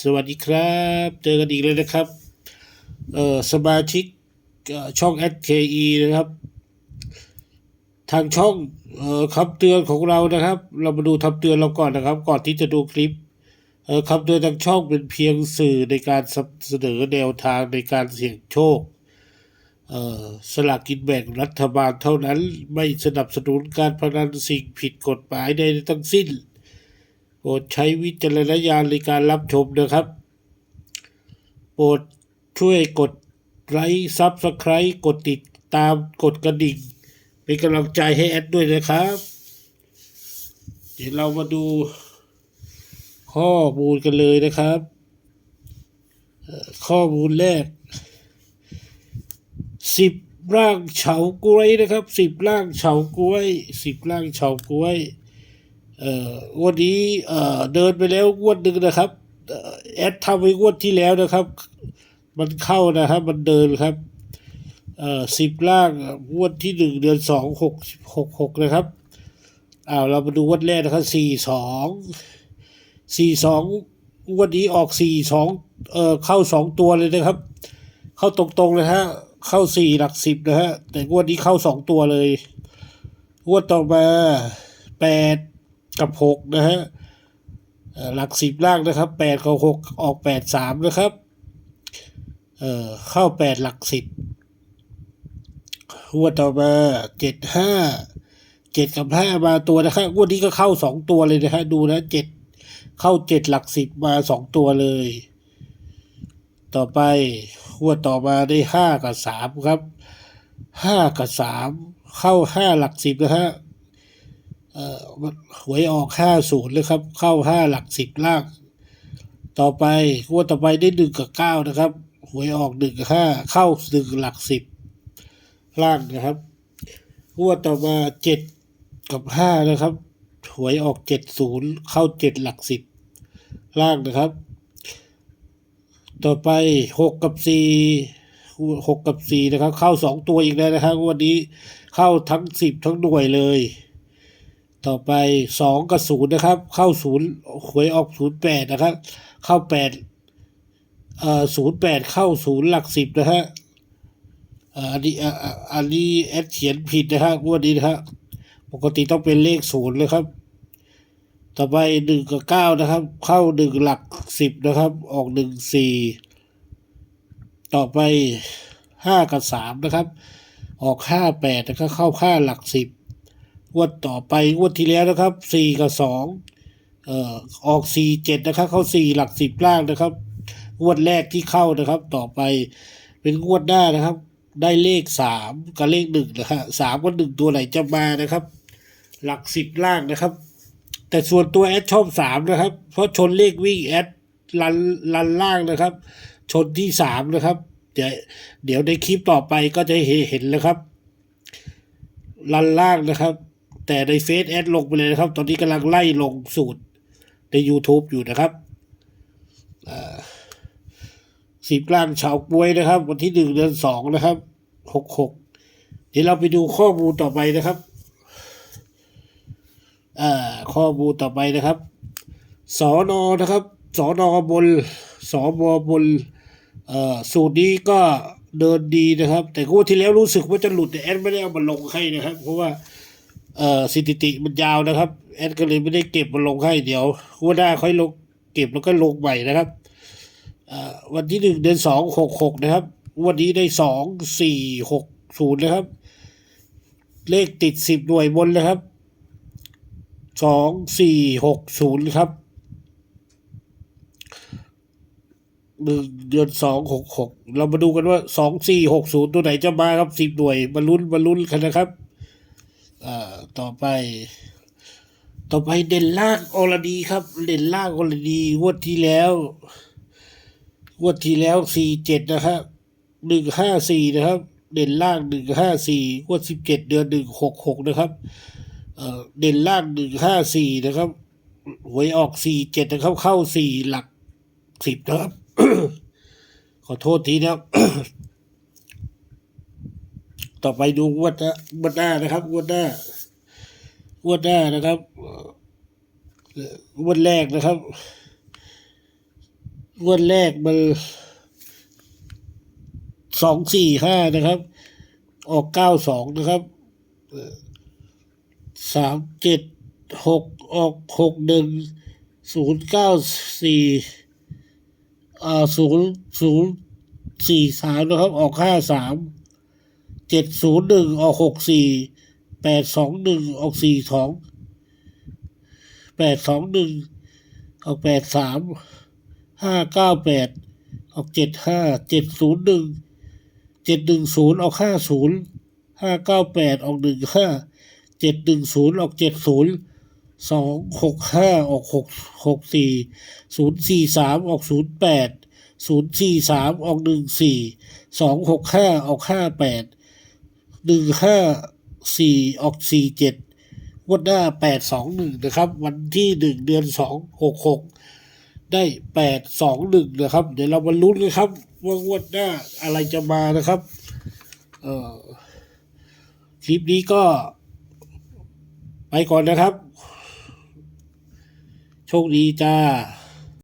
สวัสดีครับ เจอกันอีกเลยนะครับเอ่อสมาชิกช่อช่อง SKE นะครับ ทางช่องเอ่อคำเตือนของเรานะครับ เรามาดูคำเตือนเราก่อนนะครับ ก่อนที่จะดูคลิปเอ่อคำเตือนทางช่องเป็นเพียงสื่อในการเสนอแนวทางในการเสี่ยงโชคเอ่อสลากกินแบ่งรัฐบาลเท่านั้นไม่สนับสนุนการพนันสิ่งผิดกฎหมายใดทั้งสิ้น โปรดใช้วิจารณญาณในการรับชมนะครับ โปรดช่วยกดไลค์ซับสไครต์กดติดตามกดกระดิ่ง เป็นกำลังใจให้แอดด้วยนะครับ เดี๋ยวเรามาดูข้อมูลกันเลยนะครับ ข้อมูลแรกสิบร่างเฉากล้วยนะครับสิบร่างเฉากล้วยสิบร่างเฉากล้วย เอ่อวันนี้เอ่อเดินไปแล้วงวดหนึ่งนะครับแอดทำไว้งวดที่แล้วนะครับ มันเข้านะครับ มันเดินครับเอ่อสิบล่างงวดที่หนึ่งเดือนสองหกหกหกนะครับอ้าวเรามาดูงวดแรกนะครับสี่สองสี่สองงวดนี้ออกสี่สองเอ่อเข้าสองตัวเลยนะครับ เข้าตรงๆเลยฮะเข้าสี่หลักสิบนะฮะแต่งวดนี้เข้าสองตัวเลยงวดต่อมาแปด กับหกนะฮะหลักสิบล่างนะครับแปดกับหกออกแปดสามนะครับเอ่อเข้าแปดหลักสิบงวดต่อมาเจ็ดห้าเจ็ดกับห้ามาตัวนะครับงวดนี้ก็เข้าสองตัวเลยนะฮะดูนะเจ็ดเข้าเจ็ดหลักสิบมาสองตัวเลย ต่อไปงวดต่อมาได้ห้ากับสามครับห้ากับสามเข้าห้าหลักสิบนะฮะ เอ่อหวยออกห้าศูนย์เลยครับ เข้าห้าหลักสิบล่าง ต่อไปงวดต่อไปได้หนึ่งกับเก้านะครับหวยออกหนึ่งกับห้าเข้าหนึ่งหลักสิบล่างนะครับงวดต่อมาเจ็ดกับห้านะครับหวยออกเจ็ดศูนย์เข้าเจ็ดหลักสิบล่างนะครับ ต่อไปหกกับสี่หกกับสี่นะครับ เข้าสองตัวอีกแล้วนะครับวันนี้เข้าทั้งสิบทั้งหน่วยเลย ต่อไปสองกับศูนย์นะครับ เข้าศูนย์หวยออกศูนย์แปดนะครับ เข้าแปดเอ่อศูนย์แปดเข้าศูนย์หลักสิบนะฮะอันนี้อันนี้แอดเขียนผิดนะฮะงวดนี้นะฮะปกติต้องเป็นเลขศูนย์เลยครับ ต่อไปหนึ่งกับเก้านะครับ เข้าหนึ่งหลักสิบนะครับ ออกหนึ่งสี่ต่อไปห้ากับสามนะครับ ออกห้าแปดนะครับเข้าห้าหลักสิบ งวดต่อไปงวดที่แล้วนะครับสี่กับสองเอ่อออกสี่เจ็ดนะครับ เข้าสี่หลักสิบล่างนะครับงวดแรกที่เข้านะครับ ต่อไปเป็นงวดหน้านะครับ ได้เลขสามกับเลขหนึ่งนะฮะสามกับหนึ่งตัวไหนจะมานะครับ หลักสิบล่างนะครับ แต่ส่วนตัวแอดชอบสามนะครับ เพราะชนเลขวิ่งแอดลันลันล่างนะครับ ชนที่สามนะครับ เดี๋ยวเดี๋ยวในคลิปต่อไปก็จะเห็นแล้วครับ ลันล่างนะครับ แต่ในเฟซแอดลงไปเลยนะครับ ตอนนี้กำลังไล่ลงสูตรใน YouTube อยู่นะครับสิบล่างชาวกล้วยนะครับ วันที่หนึ่งเดือนสองนะครับหกหกเดี๋ยวเราไปดูข้อมูลต่อไปนะครับอข้อมูลต่อไปนะครับสอนอนะครับสอนอบนสอบอบนสูตรนี้ก็เดินดีนะครับ แต่งวดที่แล้วรู้สึกว่าจะหลุดแต่แอดไม่ได้เอามาลงให้นะครับ เพราะว่า เอ่อสถิติมันยาวนะครับ แอดก็เลยไม่ได้เก็บมาลงให้เดี๋ยวหัวหน้าค่อยลงเก็บแล้วก็ลงใหม่นะครับวันที่หนึ่งเดือนสองหกหกนะครับ วันนี้ได้สองสี่หกศูนย์นะครับ เลขติดสิบหน่วยบนเลยครับสองสี่หกศูนย์ครับหนึ่งเดือนสองหกหกเรามาดูกันว่าสองสี่หกศูนย์ตัวไหนจะมาครับสิบหน่วยมาลุ้นมาลุ้นกันนะครับ ต่อไป ต่อไปเด่นล่างอรดีครับ เด่นล่างอรดีงวดที่แล้วงวดที่แล้วสี่เจ็ดนะครับหนึ่งห้าสี่นะครับ เด่นล่างหนึ่งห้าสี่งวดสิบเจ็ดเดือนหนึ่งหกหกนะครับเอ่อเด่นล่างหนึ่งห้าสี่นะครับหวยออกสี่เจ็ดนะครับเข้าสี่หลักสิบนะครับ ขอโทษทีนะครับ ต่อไปดูงวดนะงวดหน้านะครับงวดหน้างวดหน้านะครับเอ่องวดแรกนะครับงวดแรกมันสองสี่ห้านะครับ ออกเก้าสองนะครับสามเจ็ดหกออกหกหนึ่งศูนย์เก้าสี่อ่าศูนย์ศูนย์สี่สามนะครับ ออกห้าสาม เจ็ดศูนย์หนึ่งออกหกสี่แปดสองหนึ่งออกสี่สองแปดสองหนึ่งออกแปดสามห้าเก้าแปดออกเจ็ดห้าเจ็ดศูนย์หนึ่งเจ็ดหนึ่งศูนย์ออกห้าศูนย์ห้าเก้าแปดออกหนึ่งห้าเจ็ดหนึ่งศูนย์ออกเจ็ดศูนย์สองหกห้าออกหกหกสี่ศูนย์สี่สามออกศูนย์แปดศูนย์สี่สามออกหนึ่งสี่สองหกห้าออกห้าแปด หนึ่งห้าสี่ออกสี่เจ็ดงวดหน้าแปดสองหนึ่งนะครับ วันที่หนึ่งเดือนสองหกหกได้แปดสองหนึ่งนะครับ เดี๋ยวเรามาลุ้นกันครับ ว่างวดหน้าอะไรจะมานะครับ เอ่อคลิปนี้ก็ ไปก่อนนะครับ โชคดีจ้า